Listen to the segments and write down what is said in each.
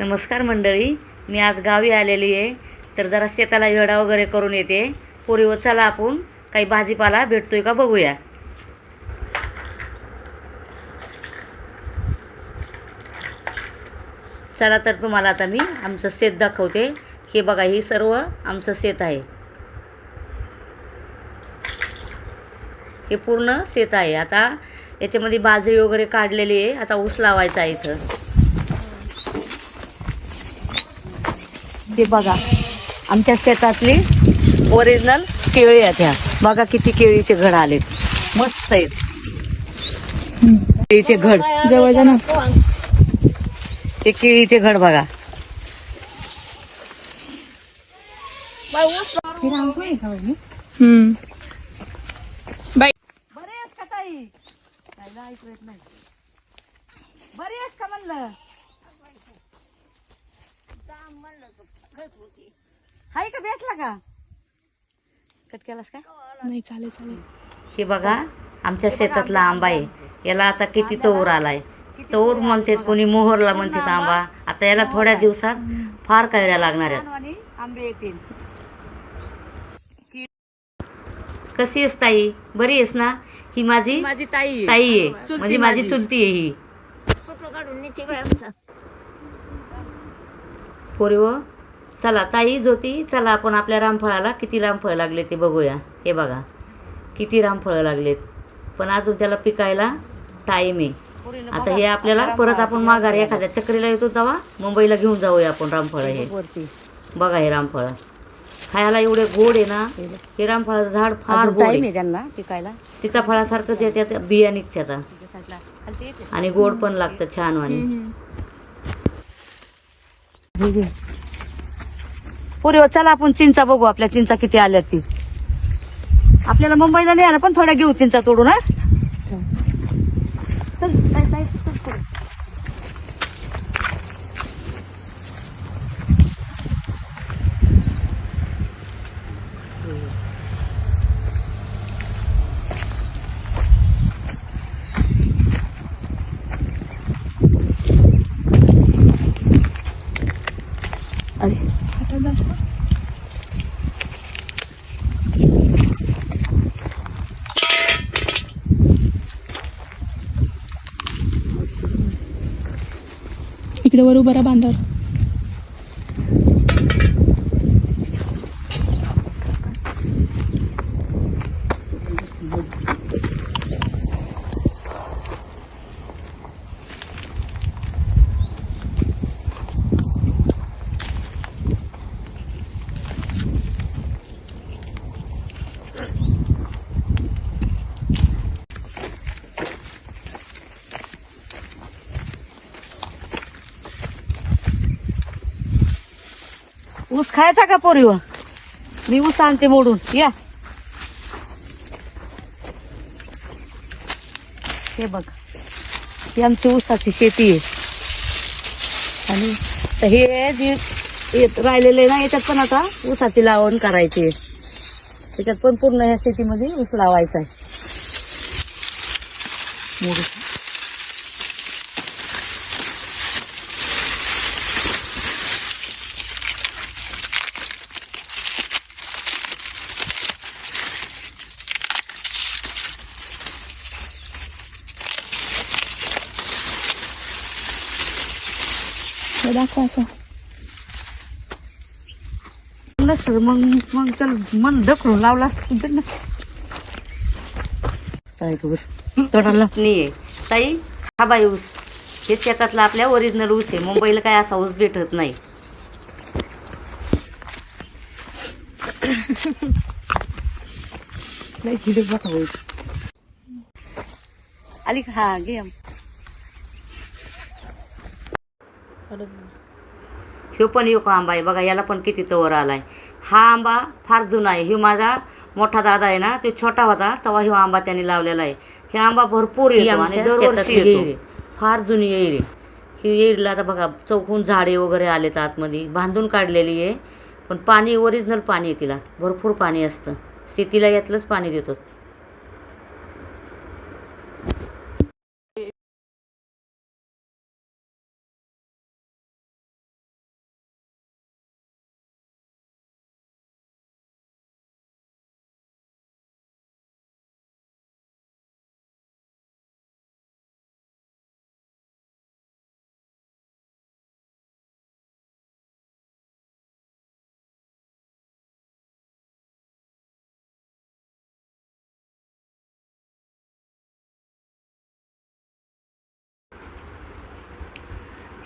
नमस्कार मंडळी मी आज गावी आलेली आहे. तर जरा शेताला येडा वगैरे करून येते. पोरीवर चला आपण काही भाजीपाला भेटतोय का बघूया. चला तर तुम्हाला आता मी आमचं शेत दाखवते. हे बघा ही सर्व आमचं शेत आहे. हे पूर्ण शेत आहे. आता याच्यामध्ये बाजरी वगैरे काढलेली आहे. आता ऊस लावायचा आहे इथं. हे बघा. आमच्या शेतातली ओरिजिनल केळी आहेत ह्या. बघा किती केळीचे घड आलेत. मस्त आहेत. केळीचे घड. जवळ जा ना. ते केळीचे घड बघा. बाई. बरे आहेस का ताई? कायला ऐकू येत नाही. बरे आहेस का म्हणलं? हाय का भेटला का? कट केलास का? नाही चालेल चालेल. हे बघा आमच्या शेतातला आंबा आहे. याला आता किती तोर आलाय? तोर म्हणतात कोणी मोहरला म्हणतात आंबा. आता याला थोड्या दिवसात फार कैऱ्या लागणार आहेत. आंबे येतील. कशी आहेस ताई? बरी आहेस ना? ही माझी माझी ताई ताई आहे. म्हणजे माझी चुलती आहे ही. पोरी व चला ताई ज्योती चला आपण आपल्या रामफळाला किती रामफळ लागले ते बघूया. हे बघा किती रामफळं लागलेत. पण अजून त्याला पिकायला टाईम आहे. आता हे आपल्याला परत आपण माघार एखाद्या चक्रीला येतो तेव्हा मुंबईला घेऊन जाऊया आपण रामफळ हे. बघा हे रामफळ. खायला एवढे गोड आहे ना हे रामफळाचं झाड फार गोड आहे. त्यांना पिकायला. सीताफळासारखंच येते बिया निघते आता आणि गोड पण लागतं छान वाणी पुरे हो, चला आपण चिंचा बघू आपल्या चिंचा किती आल्या ती. आपल्याला मुंबईला नाही आला पण थोड्या घेऊ चिंचा तोडून हा चल, ताई, ताई, चल, चल. अरे इकडे वर उभा बांधावर. ऊस खायचा का पोरीव मी ऊस आणते मोडून. या. हे बघ. ही आमची ऊसाची शेती आहे. आणि तर हे जे येत राहिलेले ना याच्यात पण आता ऊसाची लावण करायची आहे. त्याच्यात पण पूर्ण ह्या शेतीमध्ये ऊस लावायचा आहे. मोडून. हे दाखवा असं. नसतं मग मग त्याला मन ढकलून लावला असतं ना ताई ऊस तोडायला नाहीये. ताई हा बाई ऊस. हे शेतातला आपल्या ओरिजिनल ऊस आहे. मुंबईला काय असा ऊस भेटत नाही. लय हिरवी बघा. आली का? हा घे. ह्यो पण यो का आंबा आहे. बघा याला पण किती तवर आलाय. हा आंबा फार जुना आहे. ह्यो माझा मोठा दादा आहे ना तो छोटा होता तेव्हा ह्यो आंबा त्यांनी लावलेला आहे. हे आंबा भरपूर येतो आणि दरवर्षी येतो. फार जुनी येईल. आहे. ही येईलला आता बघा चौकून झाडे वगैरे आलेत आतमध्ये. बांधून काढलेली आहे. पण पाणी ओरिजिनल पाणी आहे तिला. भरपूर पाणी असतं. शेतीला यातलंच पाणी देतो.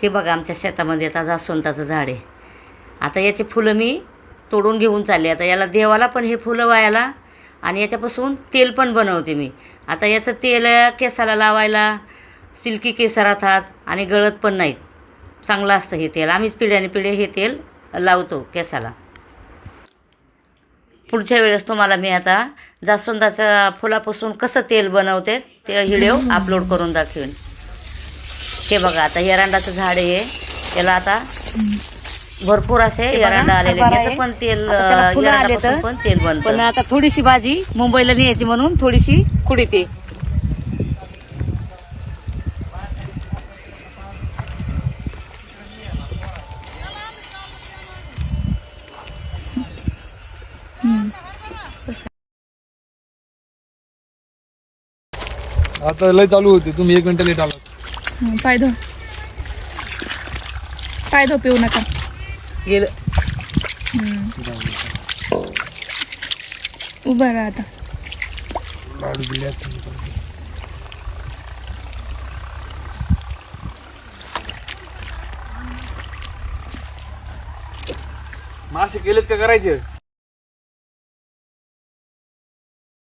हे बघा आमच्या शेतामध्ये आता जास्वंताचं झाड आहे. आता याची फुलं मी तोडून घेऊन चालले आता याला देवाला पण हे फुलं वायाला आणि याच्यापासून तेल पण बनवते मी. आता याचं तेल केसाला लावायला सिल्की केस राहतात आणि गळत पण नाहीत. चांगलं असतं हे तेल. आम्हीच पिढ्याने पिढे हे तेल लावतो केसाला. पुढच्या वेळेस तुम्हाला मी आता जास्वंदाच्या फुलापासून कसं तेल बनवते ते व्हिडिओ अपलोड करून दाखवेन. हे बघा आता एरंडाचं झाड आहे. याला आता भरपूर असे एरंडा आलेले याचं पण तेल एरंडापासून पण तेल पण बनतं आता थोडीशी भाजी मुंबईला न्यायची म्हणून थोडीशी कुडीते आता लय चालू होते. तुम्ही एक मिनिट लेट आलात पाय धो. पाय धो पिऊ नका. गेलं. उभा राहा आता. मासे केलेत का करायचे?